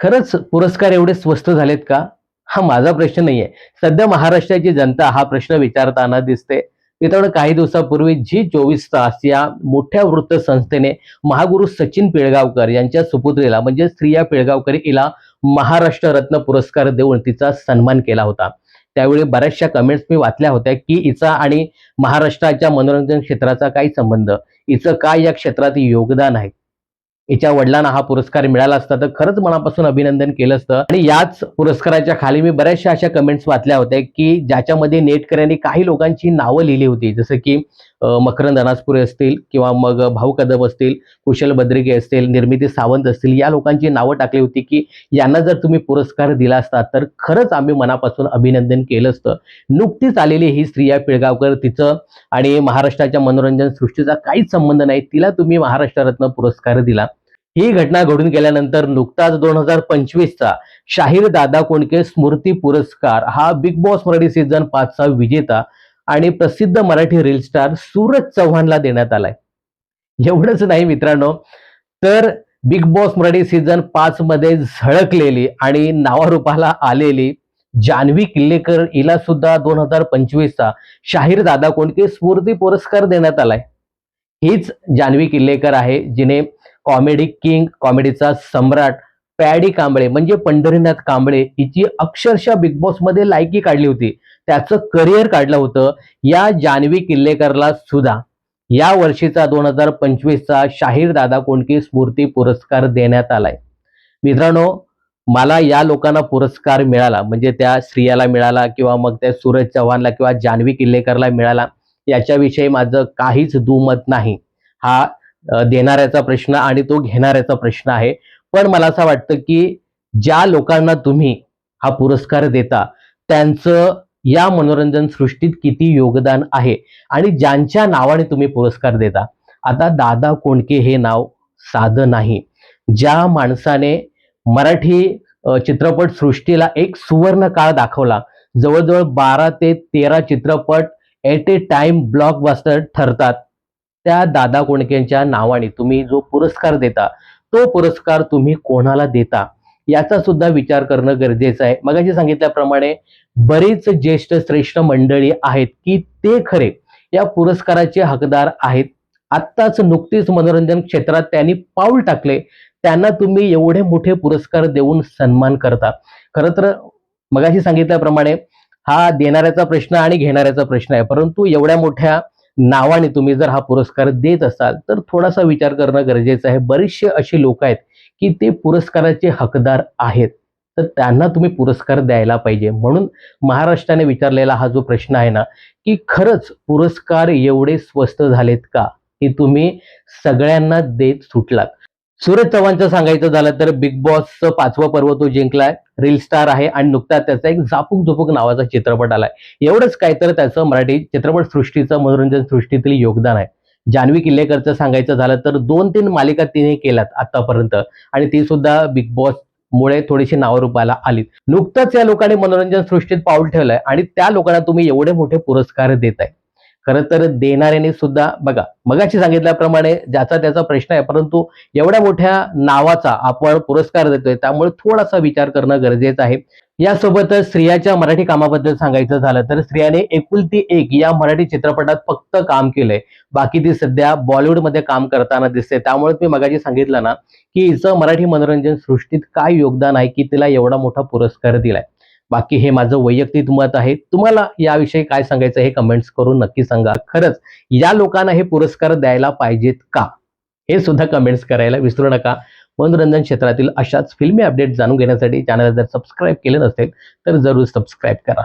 खरंच पुरस्कार एवढे स्वस्त झालेत का? हा माझा प्रश्न नाहीये. सध्या महाराष्ट्राची जनता हा प्रश्न विचारताना दिसते. मित्रांनो काही दिवसापूर्वी जी चोवीस तास या मोठ्या वृत्तसंस्थेने महागुरु सचिन पिळगावकर यांच्या सुपुत्रीला म्हणजे स्त्रिया पिळगावकर हिला महाराष्ट्र रत्न पुरस्कार देऊन तिचा सन्मान केला होता. त्यावेळी बऱ्याचशा कमेंट्स मी वाचल्या होत्या की हिचा आणि महाराष्ट्राच्या मनोरंजन क्षेत्राचा काही संबंध हिचं काय या क्षेत्रात योगदान आहे? हिच्या वडिलांना हा पुरस्कार मिळाला असता तर खरंच मनापासून अभिनंदन केलं असतं. आणि याच पुरस्काराच्या खाली मी बऱ्याचशा अशा कमेंट्स वाचल्या होत्या की ज्याच्यामध्ये नेटकऱ्यांनी काही लोकांची नावं लिहिली होती. जसं की मकरंद अनासपुरे असतील किंवा मग भाऊ कदम असतील कुशल बद्रिके असतील निर्मिती सावंत असतील या लोकांची नावं टाकली होती की यांना जर तुम्ही पुरस्कार दिला असता तर खरंच आम्ही मनापासून अभिनंदन केलं असतं. नुकतीच आलेली ही स्त्रिया पिळगावकर तिचं आणि महाराष्ट्राच्या मनोरंजन सृष्टीचा काहीच संबंध नाही. तिला तुम्ही महाराष्ट्र रत्न पुरस्कार दिला. ही घटना घडून गेल्यानंतर नुकताच दोन हजार पंचवीसचा शाहीर दादा कोंडके स्मृती पुरस्कार हा बिग बॉस मराठी सीझन पाचचा विजेता आणि प्रसिद्ध मराठी रील स्टार सूरज चव्हाणला देण्यात आलाय. एवढंच नाही मित्रांनो तर बिग बॉस मराठी सीझन पाच मध्ये झळकलेली आणि नावारूपाला आलेली जान्हवी किल्लेकर हिला सुद्धा दोन हजार पंचवीसचा शाहीर दादा कोंडके स्मृती पुरस्कार देण्यात आलाय. हीच जान्हवी किल्लेकर आहे जिने कॉमेडी किंग कॉमेडीचा सम्राट पॅडी कांबळे म्हणजे पंढरीनाथ कांबळे हिची अक्षरशः बिग बॉसमध्ये लायकी काढली होती. त्याचं करिअर काढलं होतं या जान्हवी किल्लेकरला सुद्धा. या वर्षीचा दोन हजार पंचवीसचा शाहीर दादा कोंडकी स्मृती पुरस्कार देण्यात आलाय. मित्रांनो मला या लोकांना पुरस्कार मिळाला म्हणजे त्या स्त्रियाला मिळाला किंवा मग त्या सूरज चव्हाणला किंवा जान्हवी किल्लेकरला मिळाला याच्याविषयी माझं काहीच दुमत नाही. हा देणाऱ्याचा प्रश्न आणि तो घेणाऱ्याचा प्रश्न आहे. पण मला असं वाटतं की ज्या लोकांना तुम्ही हा पुरस्कार देता त्यांचं या मनोरंजन सृष्टीत किती योगदान आहे आणि ज्यांच्या नावाने तुम्ही पुरस्कार देता. आता दादा कोंडके हे नाव साधं नाही. ज्या माणसाने मराठी चित्रपट सृष्टीला एक सुवर्ण काळ दाखवला जवळजवळ बारा ते तेरा चित्रपट एट ए टाइम ब्लॉकबस्टर ठरतात. त्या दादा कोंडकेंच्या नावाने तुम्ही जो पुरस्कार देता तो पुरस्कार तुम्ही कोणाला देता? याचा सुद्धा विचार करणं गरजेचं आहे. मगाशी सांगितल्याप्रमाणे बरीच ज्येष्ठ श्रेष्ठ मंडळी आहेत की ते खरे या पुरस्काराचे हकदार आहेत. आत्ताच नुकतीच मनोरंजन क्षेत्रात त्यांनी पाऊल टाकले. त्यांना तुम्ही एवढे मोठे पुरस्कार देऊन सन्मान करता. खरं तर मगाशी सांगितल्याप्रमाणे हा देणाऱ्याचा प्रश्न आणि घेणाऱ्याचा प्रश्न आहे. परंतु एवढ्या मोठ्या नावाने तुम्ही जर हा पुरस्कार देत असाल तर थोडासा विचार करणं गरजेचं आहे. बरेचसे असे लोक आहेत की ते पुरस्काराचे हकदार आहेत. तर त्यांना तुम्ही पुरस्कार द्यायला पाहिजे. म्हणून महाराष्ट्राने विचारलेला हा जो प्रश्न आहे ना की खरंच पुरस्कार एवढे स्वस्त झालेत का? की तुम्ही सगळ्यांना देत सुटलात. सूरज चव्हाणचं सांगायचं झालं तर बिग बॉसचं पाचवं पर्व तो जिंकलाय. रील स्टार आहे आणि नुकताच त्याचा एक झापूक झुपूक नावाचा चित्रपट आलाय. एवढंच काय तर त्याचं मराठी चित्रपट सृष्टीचं मनोरंजन सृष्टीतील योगदान आहे. जान्हवी किल्लेकरचं सांगायचं झालं तर दोन तीन मालिका तिने केल्यात आतापर्यंत. आणि ती सुद्धा बिग बॉस मुळे थोडीशी नावारूपाला आलीत. नुकतंच या लोकांनी मनोरंजन सृष्टीत पाऊल ठेवलंय आणि त्या लोकांना तुम्ही एवढे मोठे पुरस्कार देत आहे खरं तर देणाऱ्याने सुद्धा बघा मगाशी सांगितल्याप्रमाणे ज्याचा त्याचा प्रश्न आहे परंतु एवढ्या मोठ्या नावाचा आपण पुरस्कार देतोय त्यामुळे थोडासा विचार करणं गरजेचं आहे. यासोबतच स्त्रियाच्या मराठी कामाबद्दल सांगायचं झालं तर स्त्रियाने एकुलती एक या मराठी चित्रपटात फक्त काम केलंय. बाकी ती सध्या बॉलिवूडमध्ये काम करताना दिसते. त्यामुळे मी मगाशी सांगितलं ना की हिचं मराठी मनोरंजन सृष्टीत काय योगदान आहे की तिला एवढा मोठा पुरस्कार दिलाय. बाकी हे माझं वैयक्तिक मत आहे. तुम्हाला याविषयी काय सांगायचं हे कमेंट्स करून नक्की सांगा. खरंच या लोकांना हे पुरस्कार द्यायला पाहिजेत का? हे सुद्धा कमेंट्स करायला विसरू नका. मनोरंजन क्षेत्रातील अशाच फिल्मी अपडेट जाणून घेण्यासाठी चॅनल जर सबस्क्राईब केले नसेल तर जरूर सबस्क्राईब करा.